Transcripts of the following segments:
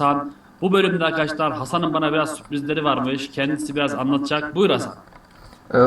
Hasan. Bu bölümde arkadaşlar Hasan'ın bana biraz sürprizleri varmış. Kendisi biraz anlatacak. Buyur Hasan. Ee,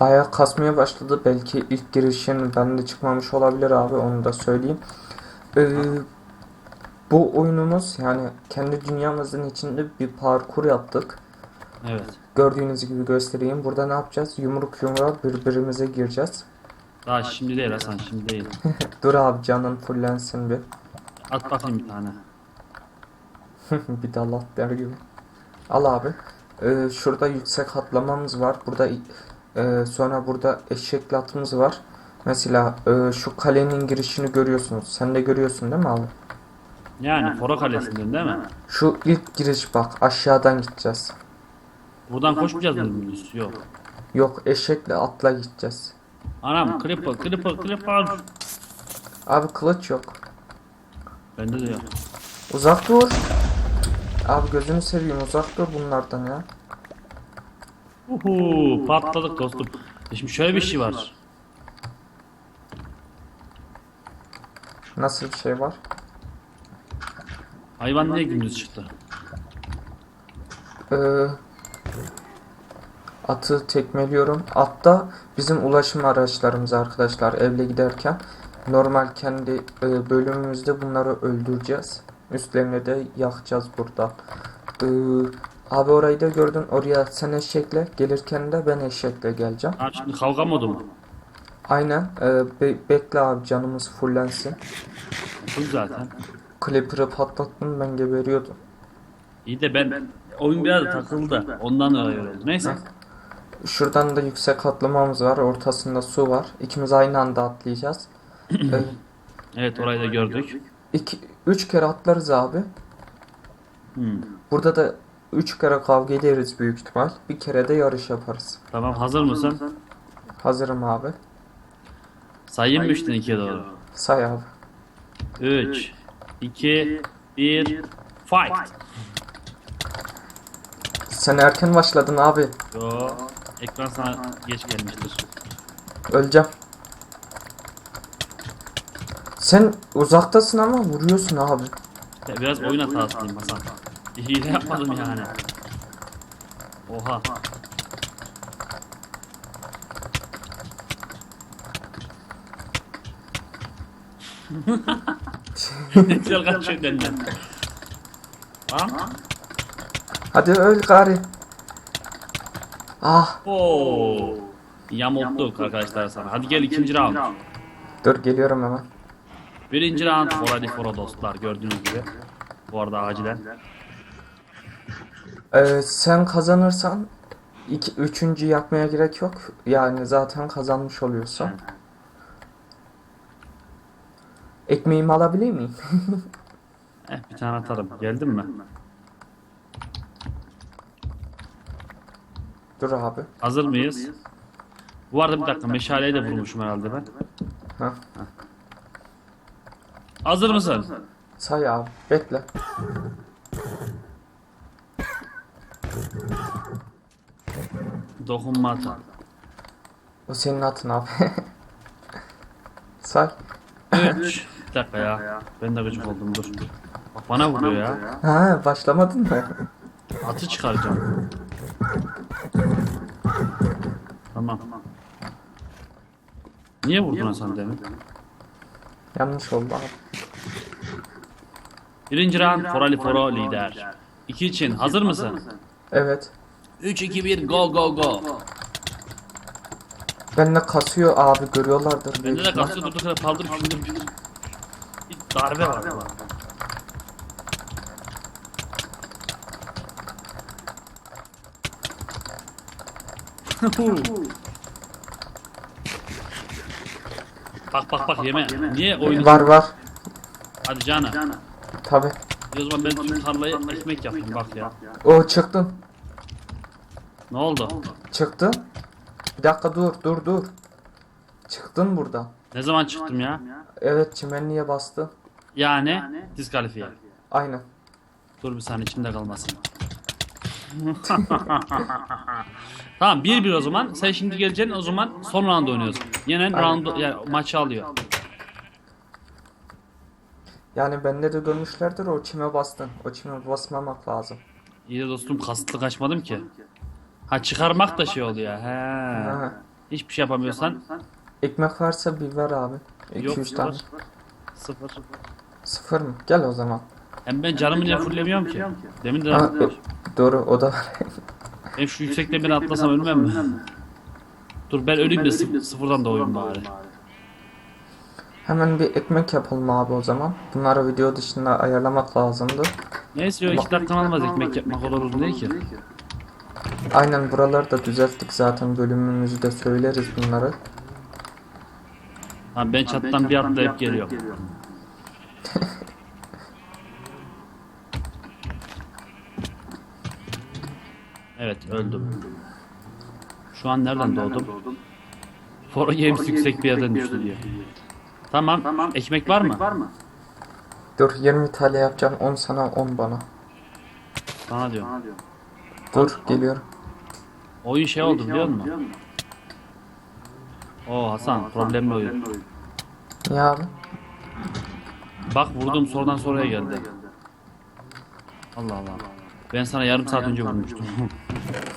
bayağı kasmaya başladı. Belki ilk girişin bende çıkmamış olabilir abi onu da söyleyeyim. Ee, bu oyunumuz yani kendi dünyamızın içinde bir parkur yaptık. Evet. Gördüğünüz gibi göstereyim. Burada ne yapacağız? Yumruk yumruğa birbirimize gireceğiz. Daha şimdi değil Hasan şimdi değil. Dur abi canın fullensin bir. At bakayım bir tane. bir dalat der gibi. Al abi. Ee, şurada yüksek atlamamız var. Burada e, sonra burada eşek latımız var. Mesela e, şu kalenin girişini görüyorsunuz. Sen de görüyorsun değil mi abi? Yani Foro Kalesi'nden değil mi? Şu ilk giriş bak aşağıdan gideceğiz. Buradan koşmayacağız mı? Yok. Yok eşekle atla gideceğiz. Anam Creeper, Creeper, Creeper. Abi kılıç yok. Bende de yok. Uzak dur. Abi gözünü seveyim uzak dur bunlardan ya. Uhu, patladık dostum. E Şimdi şöyle bir şey var. Nasıl bir şey var? Hayvan niye gündüz çıktı? Ee, atı tekmeliyorum. Atta bizim ulaşım araçlarımız arkadaşlar evle giderken normal kendi e, bölümümüzde bunları öldüreceğiz. Üstlerine de yakacağız burada. Ee, abi orayı da gördün. Oraya sen eşekle gelirken de ben eşekle geleceğim. Ha şimdi kavga modu mu? Aynen. Ee, be- bekle abi canımız fullensin. Bu zaten. Clipper'ı patlattım ben geberiyordum. İyi de ben oyun biraz takıldı. Ondan öyle oldu. Neyse. Şuradan da yüksek atlamamız var. Ortasında su var. İkimiz aynı anda atlayacağız. Ee, Evet orayı da gördük. İki, üç kere atlarız abi. Hmm. Burada da üç kere kavga ederiz büyük ihtimal. Bir kere de yarış yaparız. Tamam hazır mısın? Hazırım abi. Sayayım mı 3'ten 2'ye doğru? Say abi. 3, 2, 1, fight! Sen erken başladın abi. Yo, ekran sana geç gelmiştir. Öleceğim. Sen uzaktasın ama vuruyorsun abi. Ya Biraz oyun hatasıyım Hasan. Hile yapmadım yani. Oha. ne güzel kaçıyor benden. Ha? Hadi öl gari. Ah Oo. Yamulttuk arkadaşlar sana. Hadi gel ikinci round. dur geliyorum hemen. Birinci round Foradi Foro dostlar gördüğünüz gibi. Bu arada acilen. Ee, sen kazanırsan iki, üçüncü yapmaya gerek yok. Yani zaten kazanmış oluyorsun. Ekmeğimi alabilir miyim? Eh bir tane atarım. Geldin mi? Dur abi. Hazır mıyız? Bu arada bir dakika meşaleyi de vurmuşum herhalde ben. Heh. Hazır mısın? Say abi. Bekle. Dokunma ata. O senin atın abi. Say. 3. Bir dakika ya. Ben de gıcık oldum dur. Bak bana vuruyor ya. Ha başlamadın mı? Atı çıkaracağım. Tamam. Niye vurdun Hasan demin? Yanlış oldu abi. Birinci round Forali Foro lider. 2 için hazır mısın? Evet. 3 2 1 go go go. Benimle kasıyor abi görüyorlardır. büyük Bende de ihtimal. kasıyor durduk yere paldır küldür bir, darbe var. ama. Bak bak bak yeme. Niye oyunu? Var var. Hadi cana. Tabi. O zaman ben tüm tarlayı ekmek yapayım bak ya. O çıktın. Ne oldu? Çıktın. Bir dakika dur dur dur. Çıktın burada. Ne zaman çıktım ya? Evet çimenliğe bastın. Yani diskalifiye. Aynen. Dur bir saniye içimde kalmasın. tamam 1-1 o zaman. Sen şimdi geleceksin o zaman son round oynuyorsun. Yenen round yani maçı alıyor. Yani bende de görmüşlerdir o çime bastın. O çime basmamak lazım. İyi de dostum kasıtlı kaçmadım ki. Ha çıkarmak da şey oluyor. He. Ha. Hiçbir şey yapamıyorsan Ekmek varsa bir ver abi. 2-3 yok tane. sıfır. Sıfır. Mı? Gel o zaman. Hem ben canımı niye fullemiyorum ki? Demin de Ha, e, doğru o da var. ben şu yüksekten beni atlasam ölmem mi? Dur ben öleyim de sıf- sıfırdan doğayım bari. Hemen bir ekmek yapalım abi o zaman. Bunları video dışında ayarlamak lazımdı. Neyse o iki dakika almaz ekmek yapmak o kadar uzun değil ki. Aynen buraları da düzelttik zaten bölümümüzde söyleriz bunları. Ha ben çattan bir atlayıp geliyorum. Evet öldüm. Şu an nereden doğdum? Foro Games yüksek bir yerden düştü diyor. Tamam. Ekmek var mı? Dur 20 TL yapacağım 10 sana 10 bana. Sana diyorum. Dur geliyorum. Oyun şey oldu biliyor musun? Oo Hasan problemli oyun. Niye abi? Bak vurdum sorudan soruya geldi. Allah Allah. Ben sana yarım saat önce vurmuştum.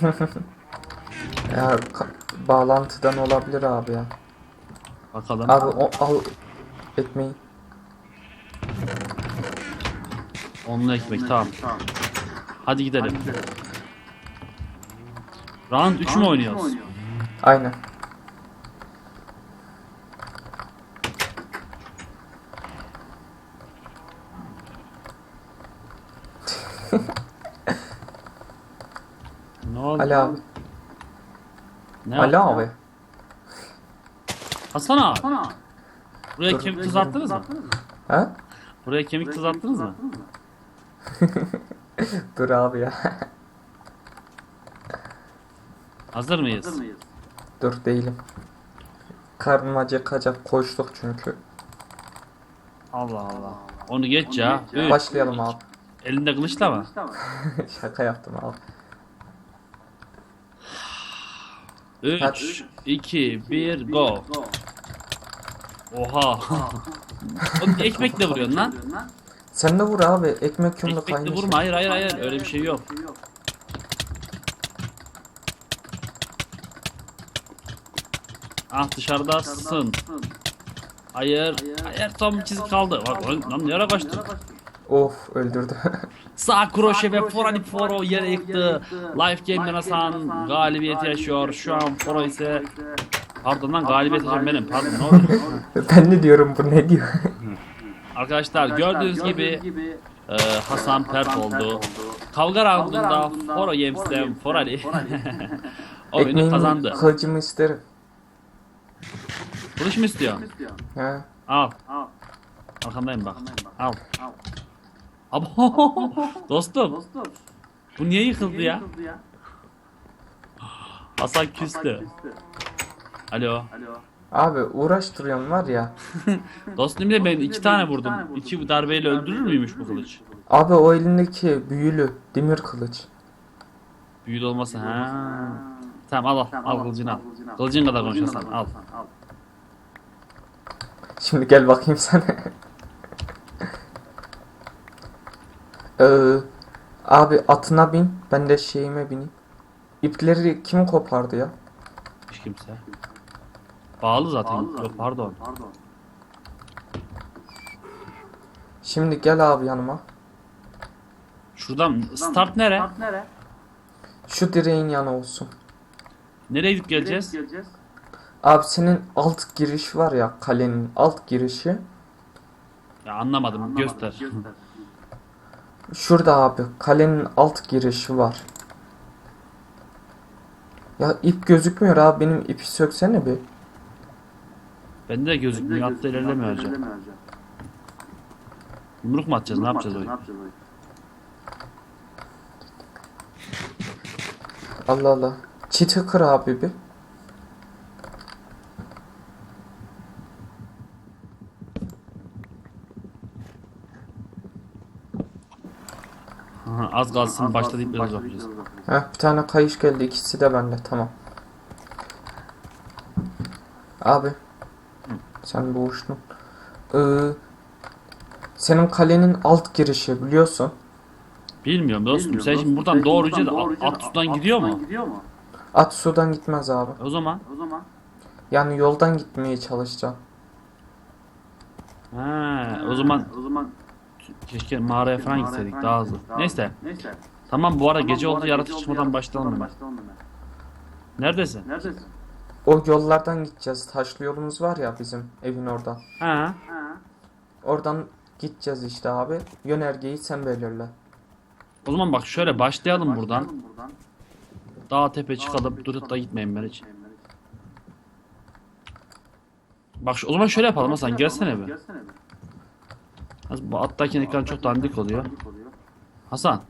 Ya bağlantıdan olabilir abi ya. Bakalım. Abi o al ekmeği. Onlu ekmek tamam. Hadi gidelim. Round 3 mü oynuyoruz? Aynen. Ne oldu? Ali abi. Ne Ali oldu? abi. Hasan abi. Buraya Dur. kemik tuz attınız mı? Ha? Buraya kemik tuz attınız mı? Dur abi ya. Hazır mıyız? Dur değilim. Karnım acıkacak koştuk çünkü. Allah Allah. Onu geç ya. Üç. Başlayalım abi. Elinde kılıçla mı? Şaka yaptım abi. 3, 2, 1, go. Oha. Oğlum ekmekle vuruyorsun lan. Sen de vur abi. Ekmek yumruk Ekmekle aynı vurma. şey. Hayır hayır hayır. Öyle bir şey yok. Ah dışarıdasın. Hayır. Hayır son bir çizik kaldı. Bak lan lan nereye kaçtın? Of öldürdü. Sağ kroşe ve Forani Foro yere yıktı. Life Game'den Hasan galibiyet yaşıyor. Şu an Foro ise Pardon lan galibiyet yaşayan benim. Pardon ne oldu? ben de diyorum bu ne diyor. Arkadaşlar gördüğünüz gibi e, Hasan pert oldu. Kavga roundunda Foro Games'ten Forali oyunu kazandı. kılıcımı isterim. Kılıç mı istiyorsun? He. Al. Arkandayım bak. Al. Abo. Dostum. Bu niye yıkıldı ya? Hasan küstü. Alo. Abi uğraştırıyorum var ya. Dostum de ben iki tane vurdum. İki darbeyle öldürür müymüş bu kılıç? Abi o elindeki büyülü demir kılıç. Büyülü olmasa ha. Tamam al al. Al kılıcını al. Kılıcın kadar konuş Hasan al. Şimdi gel bakayım sen. ee, abi atına bin. Ben de şeyime bineyim. İpleri kim kopardı ya? Hiç kimse. Bağlı zaten. Yok pardon. Şimdi gel abi yanıma. Şuradan start nere? Şu direğin yanı olsun. Nereye gidip geleceğiz? Abi senin alt giriş var ya kalenin alt girişi. Ya anlamadım. Göster. Şurada abi kalenin alt girişi var. Ya ip gözükmüyor abi benim ipi söksene bir. Bende de gözükmüyor. Hatta ilerlemiyor hocam. Yumruk mu atacağız? Ne yapacağız oyun? Allah Allah. Çiti kır abi bir. Aha, Az kalsın başta deyip biraz yapacağız. Heh, bir tane kayış geldi ikisi de bende tamam. Abi. Sen boğuştun. Ee, Senin kalenin alt girişi biliyorsun. Bilmiyorum dostum. Sen şimdi buradan doğruca da at, sudan gidiyor mu? At sudan gitmez abi. O zaman Yani yoldan gitmeye çalışacağım. ha, o zaman keşke mağaraya falan gitseydik daha hızlı. Neyse. Tamam bu ara gece oldu yaratıcı çıkmadan başlayalım hemen. Neredesin? O yollardan gideceğiz. Taşlı yolumuz var ya bizim evin oradan. Ha. Oradan gideceğiz işte abi. Yönergeyi sen belirle. O zaman bak şöyle başlayalım buradan. Dağ tepe çıkalım durup da gitmeyin ben hiç. Bak o zaman şöyle yapalım Hasan gelsene be. Hasan, Bu attaki ekran çok dandik oluyor. Hasan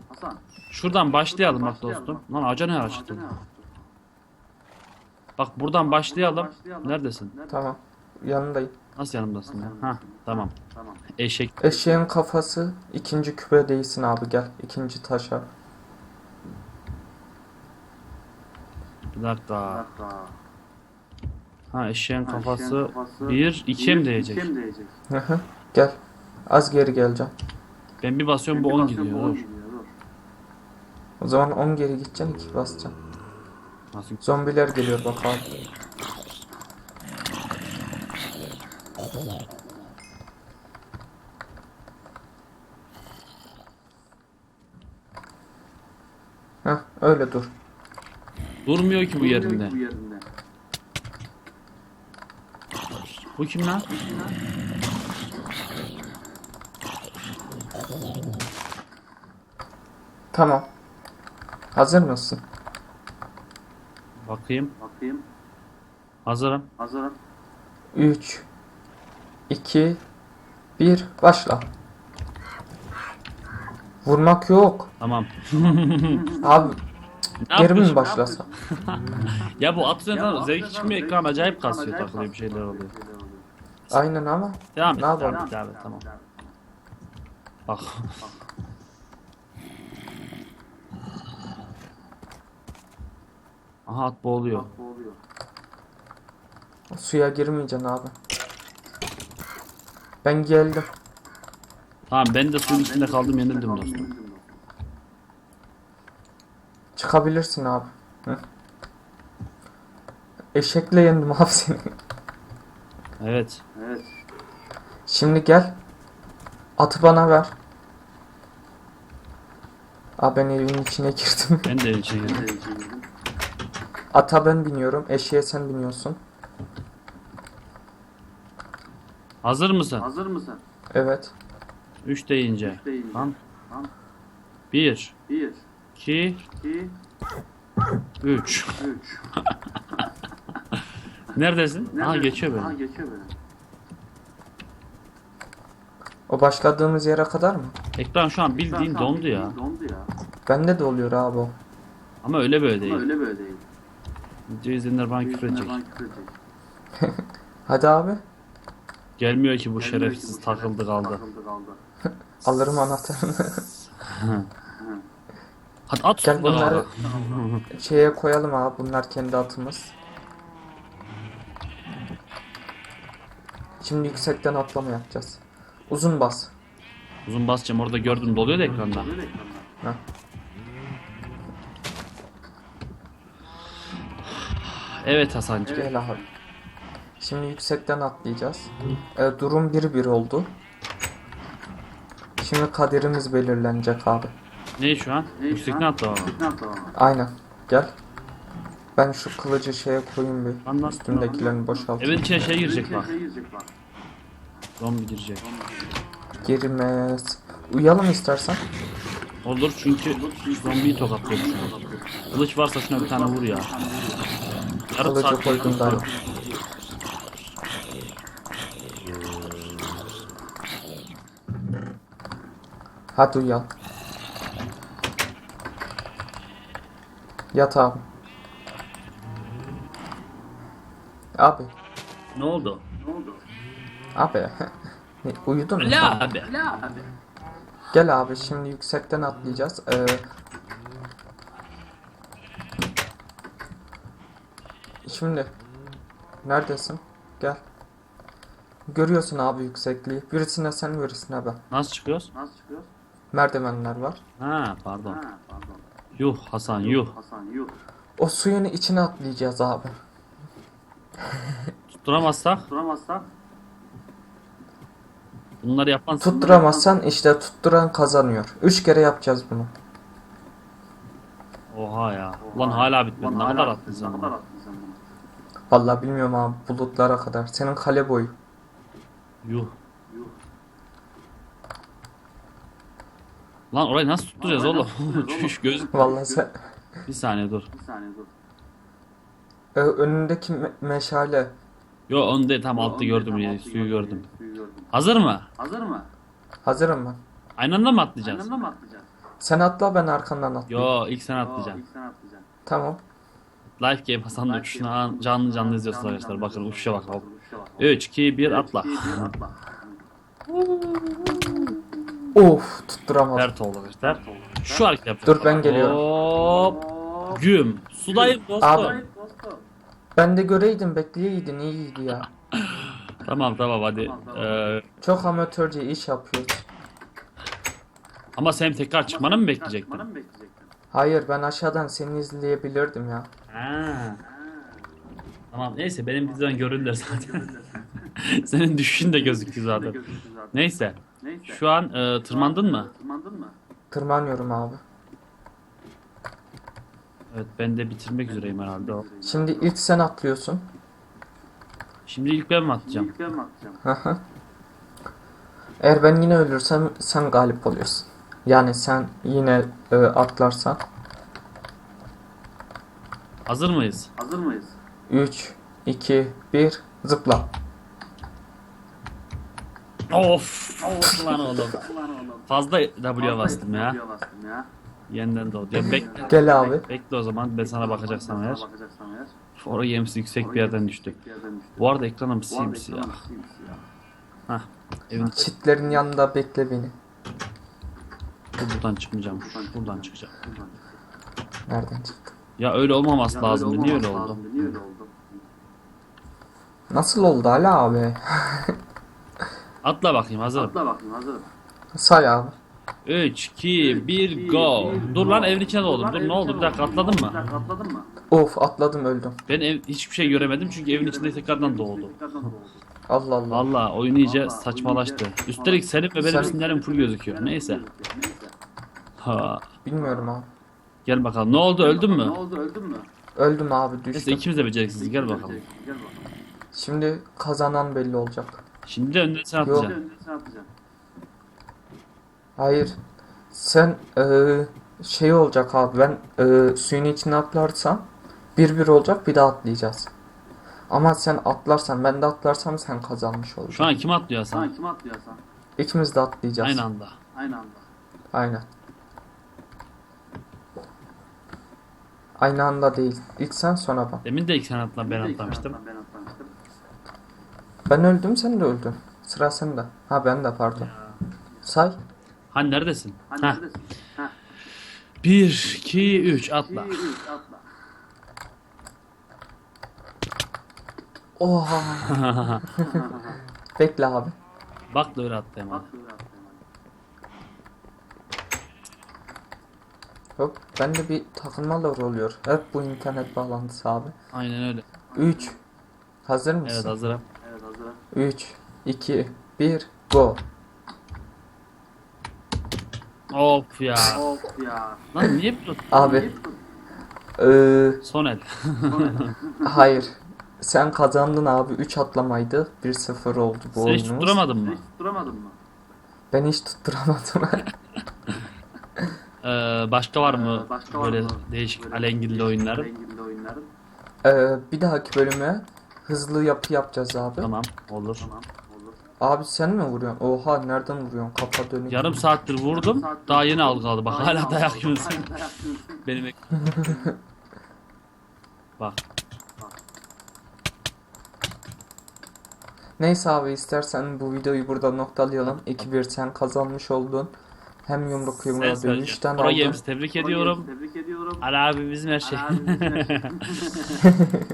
şuradan başlayalım bak dostum. Lan ağaca ne ara çıktın? Bak buradan başlayalım. Neredesin? Tamam. Yanındayım. Nasıl yanımdasın ya? Ha tamam. Eşek. Eşeğin kafası ikinci küpe değilsin abi gel. ikinci taşa. Bir dakika. Ha eşeğin kafası bir ikiye mi değecek? Hı hı. gel. Az geri geleceğim. Ben bir basıyorum bu 10 gidiyor. Dur. O zaman 10 geri gideceksin 2 basacaksın. Nasıl? Zombiler geliyor bak abi. Heh, öyle dur. Durmuyor ki bu yerinde. Bu kim lan? Tamam. Hazır mısın? Bakayım. Hazırım. 3 2 1 başla. Vurmak yok. Tamam. Abi Ne geri mi yapıyorsun? başlasa? Ya bu at üzerinden zevk için mi ekran acayip kasıyor takılıyor bir şeyler oluyor. Aynen ama Devam et. Ne yapalım? et. Devam et. Tamam. Bak. Aha at boğuluyor. suya girmeyeceksin abi. Ben geldim. Tamam ben de suyun içinde kaldım yenildim dostum. Çıkabilirsin abi. Hı. Eşekle yendim abi seni. Evet. Şimdi gel. Atı bana ver. Abi ben evin içine girdim. Ben de içine girdim. Ata ben biniyorum. Eşeğe sen biniyorsun. Hazır mısın? Evet. 3 deyince. Tamam. 1 2 3 Neredesin? Aha geçiyor beni. O başladığımız yere kadar mı? Ekran şu an bildiğin dondu ya. Bende de oluyor abi o. Ama öyle böyle değil. Video izleyenler bana küfür edecek. Hadi abi. Gelmiyor ki bu şerefsiz takıldı kaldı. Alırım anahtarını. Hadi at Gel bunları abi. şeye koyalım abi. Bunlar kendi atımız. Şimdi yüksekten atlama yapacağız. Uzun bas. Uzun basacağım orada gördüm doluyor da ekranda. Heh. Evet Hasancığım. Gel abi. Şimdi yüksekten atlayacağız. Ee, durum 1-1 oldu. Şimdi kaderimiz belirlenecek abi. Ne şu an? Yüksekten atla baba. Aynen. Gel. Ben şu kılıcı şeye koyayım bir. Anlat. Üstümdekilerini boşaltayım. Evin içine şey girecek bak. Zombi girecek. Girmez. Uyuyalım istersen. Olur çünkü zombiyi tokatlıyor şu an. Kılıç varsa şuna bir tane vur ya. Yarım Kılıcı saat koydum bekliyor. dayı. Hadi uyan. Yat abi. Abi. Ne oldu? Abi. Ne, Uyudun mu? La abi. Gel abi şimdi yüksekten atlayacağız. Ee, şimdi neredesin? Gel. Görüyorsun abi yüksekliği. Birisine sen birisine ben. Nasıl çıkıyoruz? Nasıl çıkıyoruz? Merdivenler var. Ha pardon. Ha pardon. Yuh Hasan yuh. Hasan yuh. O suyun içine atlayacağız abi. Tutturamazsak Duramazsak bunları yapan Tutturamazsan işte tutturan kazanıyor. Üç kere yapacağız bunu. Oha ya. Ulan hala bitmedi. Ne Ulan kadar hala attın sen Ne bunu? kadar attın sen bunu? Vallahi bilmiyorum abi bulutlara kadar. Senin kale boyu. Yuh. Yuh. Lan orayı nasıl tutturacağız oğlum? Çüş göz. Vallahi sen Bir saniye dur. Bir saniye dur. Ö- önündeki me- meşale. Yo onu değil tam altta gördüm ya. Suyu gördüm. Gördüm. Hazır mı? Hazır mı? Hazırım ben. Aynı anda mı atlayacağız? Aynı anda mı atlayacağız? Sen atla ben arkandan atlayayım. Yo ilk sen atlayacaksın. ilk sen atlayacaksın. Tamam. Life Game Hasan'ın uçuşunu an- canlı canlı izliyorsunuz arkadaşlar. Bakın uçuşa bak. bak. Uçuşa bak. 3, 2, 1 atla. Of tutturamadım. Dert oldu arkadaşlar. Şu hareket yapacağız. Dur ben geliyorum. Hop. Güm. Sudayım dostum. Abi. Ben de göreydim bekleyeydin iyiydi ya. Tamam tamam hadi. Tamam, tamam. Ee, Çok amatörce iş yapıyoruz. ama sen tekrar çıkmanı mı bekleyecektin? Bana mı bekleyecektin? Hayır ben aşağıdan seni izleyebilirdim ya. Ha. Tamam neyse benim bizden görürler zaten. Senin düşüşün de gözüktü zaten. Gözüktü zaten. Neyse. Neyse. Şu an e, tırmandın mı? Tırmandın mı? Tırmanıyorum abi. Evet ben de bitirmek üzereyim herhalde. Şimdi ilk sen atlıyorsun. Şimdi ilk ben mi atacağım? İlk ben mi atacağım? Eğer ben yine ölürsem sen galip oluyorsun. Yani sen yine e, atlarsan. Hazır mıyız? Hazır mıyız? 3, 2, 1 zıpla. Of! Of lan oğlum. Fazla W'ye bastım ya. Yeniden doğdu. Ya bekle. Gel abi. Bekle o zaman ben sana bakacaksam eğer. Sana bakacaksam eğer. Orada yemsi yüksek bir yerden düştü. Bir yerden düştü. Bu arada ekranım simsiyah. Hah. Evin Çitlerin yanında bekle beni. Dur, buradan çıkmayacağım. Buradan çıkacağım. Buradan. Nereden çıktı? Ya öyle olmaması öyle Niye öyle oldu? Nasıl oldu Ali abi? Atla bakayım hazırım. Atla bakayım hazırım. Say abi. 3, 2, 1, go. Dur lan evin içine doğdum. Dur ne oldu? Bir dakika atladın mı? Of atladım öldüm. Ben ev, hiçbir şey göremedim çünkü evin içinde tekrardan doğdu. Allah Allah. Valla oyun iyice saçmalaştı. Üstelik senin ve benim isimlerim full gözüküyor. Neyse. Neyse. Ha. Bilmiyorum abi. Gel bakalım. Ne oldu? Öldün Ne mü? oldu öldün mü? Öldüm abi Neyse düştüm. ikimiz de beceriksiz. Gel bakalım. Şimdi kazanan belli olacak. Şimdi de önden sen Yok. atacaksın. Atacaksın. Hayır. Sen eee, şey olacak abi ben eee, suyun içine atlarsam bir bir olacak bir daha atlayacağız. Ama sen atlarsan ben de atlarsam sen kazanmış Şu olacaksın. an kim atlıyor Hasan? kim atlıyor Hasan? İkimiz de atlayacağız. Aynı anda. Aynı anda. Aynen. Aynı anda değil. İlk sen sonra ben. Demin de ilk sen atla ben atlamıştım. Ben atlamıştım. Ben öldüm sen de öldün. Sıra sende. Ha ben de pardon. Say. Hani neredesin? Hani Ha. neredesin? Ha. 1, 2, 3 atla. 2, 3 atla. Oha. Bekle abi. Bak da öyle atlayayım Bak abi. şöyle atlayayım hadi. Hop. Bende bir takılmalar oluyor. Hep bu internet bağlantısı abi. Aynen öyle. 3. Hazır Evet mısın? hazırım. Evet hazırım. 3, 2, 1, go. Of ya. Of ya. Lan niye pilot? Abi. Ee, Son el. hayır. Sen kazandın abi. 3 atlamaydı. 1-0 oldu bu Sen hiç oyunumuz. tutturamadın mı? Hiç tutturamadın mı? Ben hiç tutturamadım. Ee, başka var mı Ee, başka var böyle mı? değişik Böyle alengirli oyunların? Renginde oyunların. ee, bir dahaki bölüme hızlı yapı yapacağız abi. Tamam olur. Tamam. Abi sen mi vuruyorsun? Oha nereden vuruyorsun? Kafa dönük. Yarım saattir vurdum. Daha yeni algıladı. Bak. Hala dayak yiyorsun. Benim ek- Bak. Neyse abi istersen bu videoyu burada noktalayalım. 2-1 sen kazanmış oldun. Hem yumruk yumruğa söyle. dönüşten Pro aldım. Games tebrik ediyorum. Tebrik ediyorum. Ali abi bizim her şey. Her şey.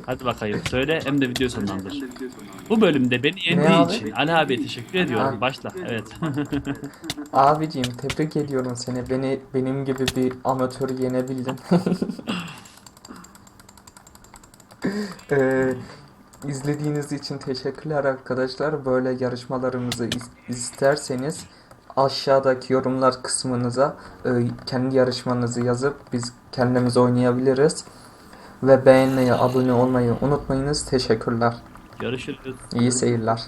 Hadi bakayım söyle hem de video sonlandır. Bu bölümde beni yendiği abi? için Ali abiye teşekkür ediyorum. Başla. Evet. Abiciğim tebrik ediyorum seni. Beni benim gibi bir amatörü yenebildin. Ee, izlediğiniz için teşekkürler arkadaşlar. Böyle yarışmalarımızı is- isterseniz aşağıdaki yorumlar kısmınıza e, kendi yarışmanızı yazıp biz kendimiz oynayabiliriz. Ve beğenmeyi, abone olmayı unutmayınız. Teşekkürler. Görüşürüz. İyi seyirler.